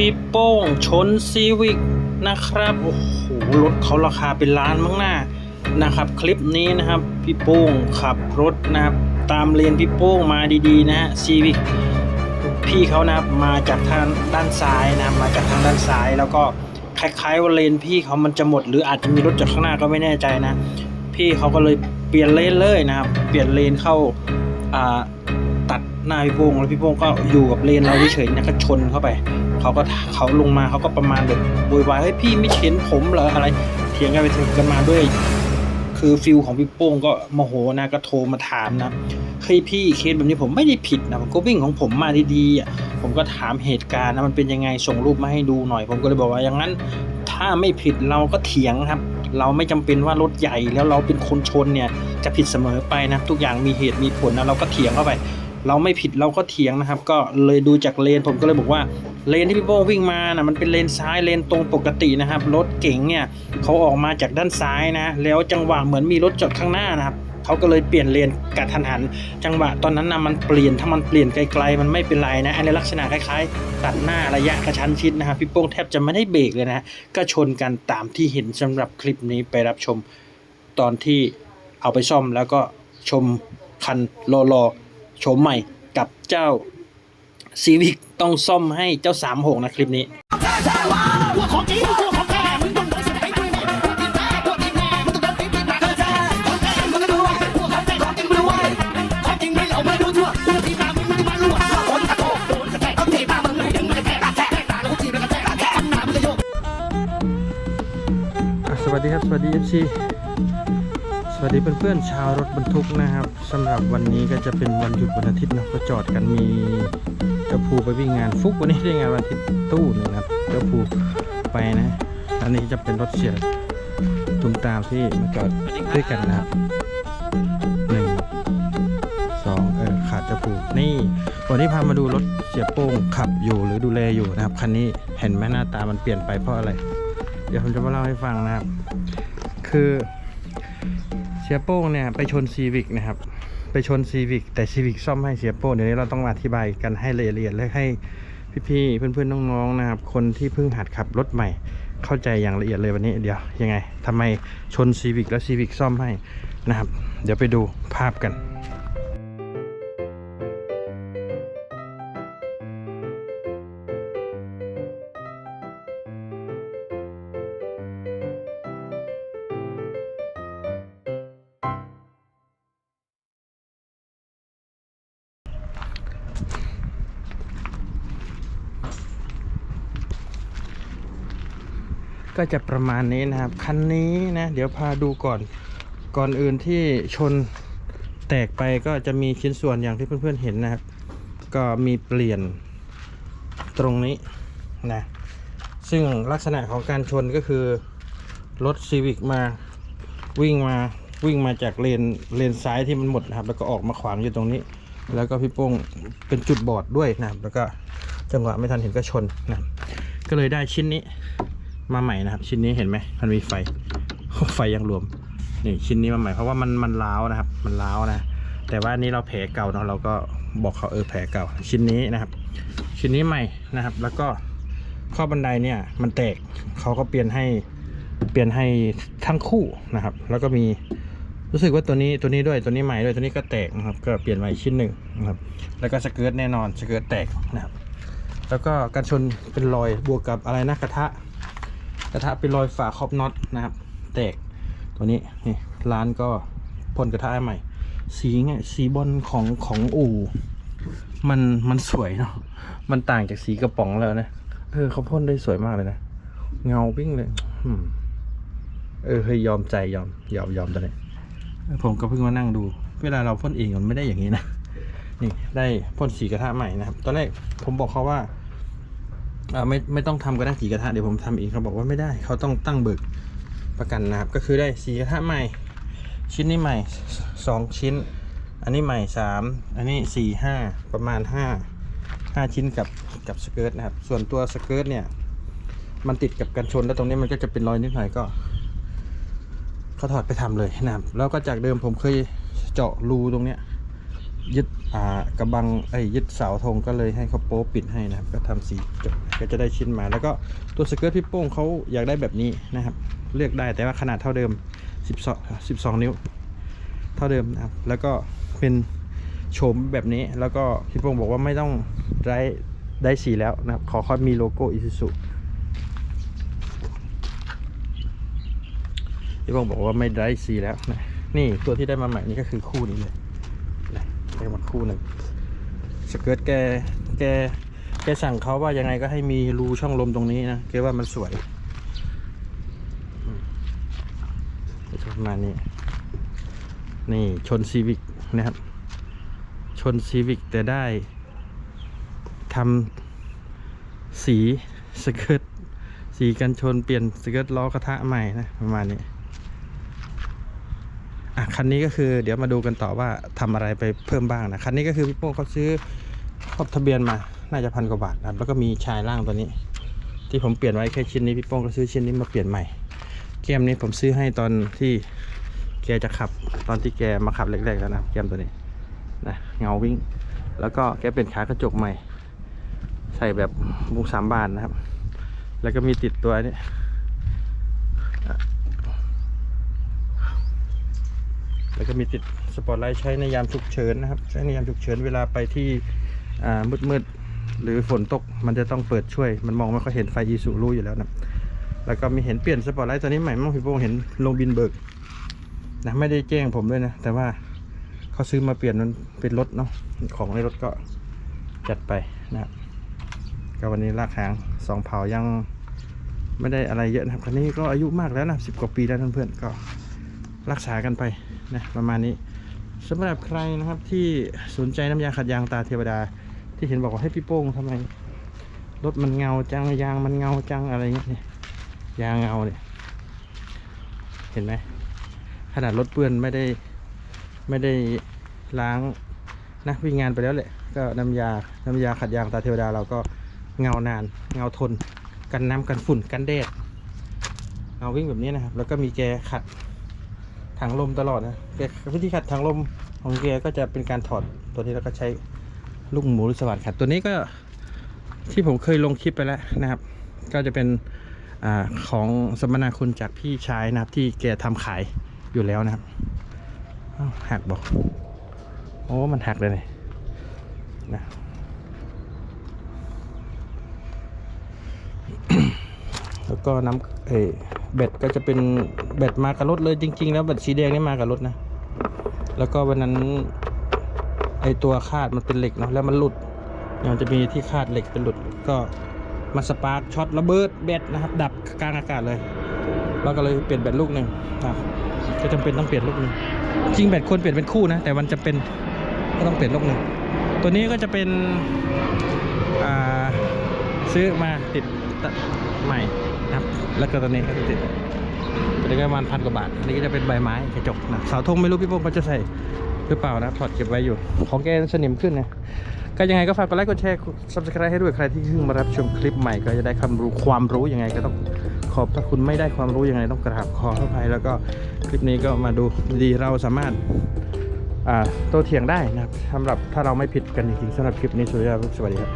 พี่โป้งชนซีวิกนะครับ โอ้โห รถเขาราคาเป็นล้านมั้งหน้านะครับ คลิปนี้นะครับ พี่โป้งขับรถนะครับ ตามเลนพี่โป้งมาดีๆนะฮะซีวิกพี่เขานะครับมาจากทางด้านซ้ายนะมาจากทางด้านซ้ายแล้วก็คล้ายๆว่าเลนพี่เขามันจะหมด หรืออาจจะมีรถจากข้างหน้าก็ไม่แน่ใจนะ พี่เขาก็เลยเปลี่ยนเลนเลยนะครับ เปลี่ยนเลนเข้าอ่า หน้าพี่โป้งแล้วพี่โป้งก็อยู่กับเลนเราเฉยๆนะก็ชนเข้าไปเขาก็เขาลงมาเขาก็ประมาณแบบโวยวายเฮ้ยพี่ไม่เห็นผมเหรออะไรเถียงกันไปเถียงกันมาด้วย คือฟิลของพี่โป้งก็โมโหนะก็โทรมาถามนะเฮ้ยพี่เคสแบบนี้ผมไม่ได้ผิดนะผมก็วิ่งของผมมาดีๆผมก็ถามเหตุการณ์นะมันเป็นยังไงส่งรูปมาให้ดูหน่อย ผมก็เลยบอกว่าอย่างนั้น ถ้าไม่ผิดเราก็เถียงครับเราไม่จำเป็นว่ารถใหญ่แล้วเราเป็นคนชนเนี่ยจะผิดเสมอไปนะทุกอย่างมีเหตุมีผลนะเราก็เถียงเข้าไป เราไม่ผิดเราก็เถียงนะครับ ก็เลยดูจากเลนผมก็เลยบอกว่าเลนที่พี่โป้งวิ่งมานะมันเป็นเลนซ้ายเลนตรงปกตินะครับ รถเก๋งเนี่ยเขาออกมาจากด้านซ้ายนะ แล้วจังหวะเหมือนมีรถจอดข้างหน้านะครับเขาก็เลยเปลี่ยนเลนกระทันหัน จังหวะตอนนั้นนะมันเปลี่ยนถ้ามันเปลี่ยนไกลๆมันไม่เป็นไรนะอันนี้ลักษณะคล้ายๆ ตัดหน้าระยะกระชั้นชิดนะครับพี่โป้งแทบจะไม่ได้เบรกเลยนะก็ชนกันตามที่เห็นสำหรับคลิปนี้ไปรับชมตอนที่เอาไปซ่อมแล้วก็ชมคันรอรอๆ โฉมใหม่กับเจ้าซีวิกต้องซ่อมให้เจ้าสเปคด้วยนี่พวกที่แท้พวกที่แน่มึงต้องโดนตีตีหกแท้ของนะโกนโดนกระแทกเอาตีตามมึงไม่ถึงไม่แท้แท้ตาแล้วก็ตีไปกระแทกกระแทกหน้ามึงจะโยกอะสวัสดีครับ สวัสดี FC วัสดีเพื่อนๆชาวรถบรรทุกนะครับสำหรับวันนี้ก็จะเป็นวันหยุดวันอาทิตย์นะก็จอดกันมีเจ้าภูไปวิ่งงานฟุกวันนี้ได้งานวันอาทิตย์ตู้หนึงนะครับเจ้าภูไปนะ อันนี้จะเป็นรถเสียตุมตามที่มาจอดด้วยกันนะครับหนึ่งสองเออขาดเจ้าภูนี่ วันนี้พามาดูรถเสียโป้งขับอยู่หรือดูแลอยู่นะครับคันนี้เห็นไหมหน้าตามันเปลี่ยนไปเพราะอะไร เดี๋ยวผมจะมาเล่าให้ฟังนะครับ คือ เสียโป้งเนี่ยไปชนซีวิกนะครับ ไปชนซีวิกแต่ซีวิกซ่อมให้เสียโป้งเดี๋ยวนี้เราต้องอธิบายกันให้ละเอียดและให้พี่ๆเพื่อนๆน้องๆนะครับ คนที่เพิ่งหัดขับรถใหม่เข้าใจอย่างละเอียดเลยวันนี้เดี๋ยวยังไงทำไมชนซีวิกแล้วซีวิกซ่อมให้นะครับ เดี๋ยวไปดูภาพกัน ก็จะประมาณนี้นะครับ คันนี้นะ เดี๋ยวพาดูก่อนก่อนอื่นที่ชนแตกไปก็จะมีชิ้นส่วนอย่างที่เพื่อนๆเห็นนะครับ ก็มีเปลี่ยนตรงนี้นะซึ่งลักษณะของการชนก็คือ รถซีวิกมาวิ่งมาวิ่งมาจากเลนเลนซ้ายที่มันหมดนะครับ แล้วก็ออกมาขวางอยู่ตรงนี้ แล้วก็พี่โป้งเป็นจุดบอดด้วยนะครับ แล้วก็จังหวะไม่ทันเห็นก็ชนนะก็เลยได้ชิ้นนี้ มาใหม่นะครับ ชิ้นนี้เห็นไหมมันมีไฟไฟยังรวมนี่ชิ้นนี้มาใหม่เพราะว่ามันมันล้าวนะครับ มันล้าวนะแต่ว่านี้เราแผลเก่าเนาะเราก็บอกเขาเออแผลเก่า ชิ้นนี้นะครับ ชิ้นนี้ใหม่นะครับ แล้วก็ข้อบันไดเนี่ย มันแตกเขาก็เปลี่ยนให้เปลี่ยนให้ทั้งคู่นะครับ แล้วก็มีรู้สึกว่าตัวนี้ตัวนี้ด้วยตัวนี้ใหม่ด้วยตัวนี้ก็แตกนะครับ ก็เปลี่ยนมาอีกชิ้นหนึ่งนะครับ แล้วก็สเกิร์ตแน่นอนสเกิร์ตแตกนะครับ แล้วก็การชนเป็นรอยบวกกับอะไรนะกระทะ กระทะเป็นรอยฝาครอบน็อตนะครับ แตกตัวนี้นี่ร้านก็พ่นกระทะใหม่ สีไงสีบอลของของอู่มันมันสวยเนาะมันต่างจากสีกระป๋องแล้วนะเออเขาพ่นได้สวยมากเลยนะเงาปิ้งเลยอเออเฮ้ยยอมใจยอมยอมยอมตัวนี้ผมก็เพิ่งมานั่งดู เวลาเราพ่นเองมันไม่ได้อย่างนี้นะนี่ได้พ่นสีกระทะใหม่นะครับ ตอนแรกผมบอกเขาว่า อ่าไม่ไม่ต้องทำก็ได้สีกระทะเดี๋ยวผมทำเองเขาบอกว่าไม่ได้เขาต้องตั้งเบิกประกันนะครับ ก็คือได้สีกระทะใหม่ ชิ้นนี้ใหม่สองชิ้น อันนี้ใหม่สามอันนี้สี่ห้าประมาณห้าห้าชิ้นกับกับสเกิร์ตนะครับ ส่วนตัวสเกิร์ตเนี่ย มันติดกับกันชนแล้วตรงนี้มันก็จะเป็นรอยนิดหน่อยก็เขาถอดไปทำเลยนะครับ แล้วก็จากเดิมผมเคยเจาะรูตรงเนี้ยยึดอ่ากระบังไอ้ยึดเสาธงก็เลยให้เขาโป๊ปิดให้นะครับ ก็ทำสีจบ ก็จะได้ชิ้นมา แล้วก็ตัวสเกิร์ตพี่โป้งเขาอยากได้แบบนี้นะครับ เลือกได้แต่ว่าขนาดเท่าเดิม 12 12 นิ้ว เท่าเดิมนะครับ แล้วก็เป็นโฉมแบบนี้ แล้วก็พี่โป้งบอกว่าไม่ต้องได้ได้สีแล้วนะครับ ขอค่อยมีโลโก้อิซูซุพี่โป้งบอกว่าไม่ได้สีแล้วนะนี่ตัวที่ได้มาใหม่นี่ก็คือคู่นี้เลยนะได้มาคู่หนึ่งสเกิร์ตแกแก แกสั่งเขาว่ายังไงก็ให้มีรูช่องลมตรงนี้นะแกว่ามันสวยมก็จะประมาณนี้ นี่ชนซีวิกนะครับ ชนซีวิกแต่ได้ทำสีสเกิร์ตสีกันชนเปลี่ยนสเกิร์ตล้อกระทะใหม่นะประมาณนี้อะคันนี้ก็คือเดี๋ยวมาดูกันต่อว่าทำอะไรไปเพิ่มบ้างนะ คันนี้ก็คือพี่โป้เขาซื้อครอบทะเบียนมา น่าจะพันกว่าบาทนะครับ แล้วก็มีชายล่างตัวนี้ ที่ผมเปลี่ยนไว้แค่ชิ้นนี้พี่โป้งก็ซื้อชิ้นนี้มาเปลี่ยนใหม่ แก้มนี้ผมซื้อให้ตอนที่แกจะขับ ตอนที่แกมาขับเล็กๆแล้วนะแกมตัวนี้นะเงาวิ่ง แล้วก็แกเป็นขากระจกใหม่ ใส่แบบมุกสามบานนะครับ แล้วก็มีติดตัวนี้แล้วก็มีติดสปอตไลท์ใช้ในยามฉุกเฉินนะครับ ใช้ในยามฉุกเฉินเวลาไปที่อ่ามืด หรือฝนตกมันจะต้องเปิดช่วย มันมองไม่ค่อยเห็นไฟยีสุรู้อยู่แล้วนะแล้วก็มีเห็นเปลี่ยนสปอตไลท์ตัวนี้ใหม่มั้งพี่โป้งเห็นลงบินเบิกนะไม่ได้แจ้งผมด้วยนะ แต่ว่าเขาซื้อมาเปลี่ยนมันเป็นรถเนาะของในรถก็จัดไปนะครับก็วันนี้ลากหางสองเผายังไม่ได้อะไรเยอะนะครับคันนี้ก็อายุมากแล้วนะสิบกว่าปีแล้วเพื่อนๆก็รักษากันไปนะประมาณนี้สำหรับใครนะครับที่สนใจน้ำยาขัดยางตาเทวดา ที่เห็นบอกว่าให้พี่โป้งทำไมรถมันเงาจังยางมันเงาจังอะไรเงี้ยเนี่ยยางเงาเนี่ยเห็นไหมขนาดรถเปื้อนไม่ได้ไม่ได้ล้างนะวิ่งงานไปแล้วแหละก็น้ำยาน้ำยาขัดยางตาเทวดาเราก็เงานานเงาทน กันน้ำกันฝุ่นกันแดดเอาวิ่งแบบนี้นะครับ แล้วก็มีแกขัดถังลมตลอดนะแกวิธีขัดถังลมของแกก็จะเป็นการถอดตัวนี้แล้วก็ใช้ ลูกหมูหรือสว่านขัดตัวนี้ก็ที่ผมเคยลงคลิปไปแล้วนะครับ ก็จะเป็นอของสมนาคุณจากพี่ชายนะครับ ที่แกทำขายอยู่แล้วนะครับหักบอกโอ้มันหักเลยนี่นะแล้วก็น้ำเอเบ็ดก็จะเป็นเบ็ดมากับรถเลยจริง ๆ แล้วเบ็ดสีแดงนี่มากับรถนะ แล้วก็วันนั้น อตัวคาดมันเป็นเหล็กเนาะแล้วมันหลุดมันจะมีที่คาดเหล็กเป็นหลุดก็มาสปาร์กช็อตระเบิดเบ็ดนะครับ ดับกลางอากาศเลยแล้วก็เลยเปลี่ยนแบตลูกหนึ่งครับก็จำเป็นต้องเปลี่ยนลูกหนึ่งจริงแบตควรเปลี่ยนเป็นคู่นะ แต่มันจะเป็นก็ต้องเปลี่ยนลูกหนึ่งตัวนี้ก็จะเป็นซื้อมาติดใหม่นะครับ แล้วก็ตัวนี้ก็ติด ตัวนี้ก็ประมาณพันกว่าบาทอันนี้ก็จะเป็นใบไม้กระจกนะเสาธงไม่รู้พี่โป้งเขาจะใส่หรือเปล่านะถอดเก็บไว้อยู่ ของแกสนิมขึ้นนะก็ยังไงก็ฝากกดไลค์กดแชร์ subscribe ให้ด้วยใครที่เพิ่งมารับชมคลิปใหม่ก็จะได้ความรู้ความรู้ยังไงก็ต้องขอบถ้าคุณไม่ได้ความรู้ยังไงต้องกราบขออภัยแล้วก็คลิปนี้ก็มาดูดีเราสามารถอ่าโต้เถียงได้นะครับสำหรับถ้าเราไม่ผิดกันจริงๆสำหรับคลิปนี้สุริยาสวัสดีครับ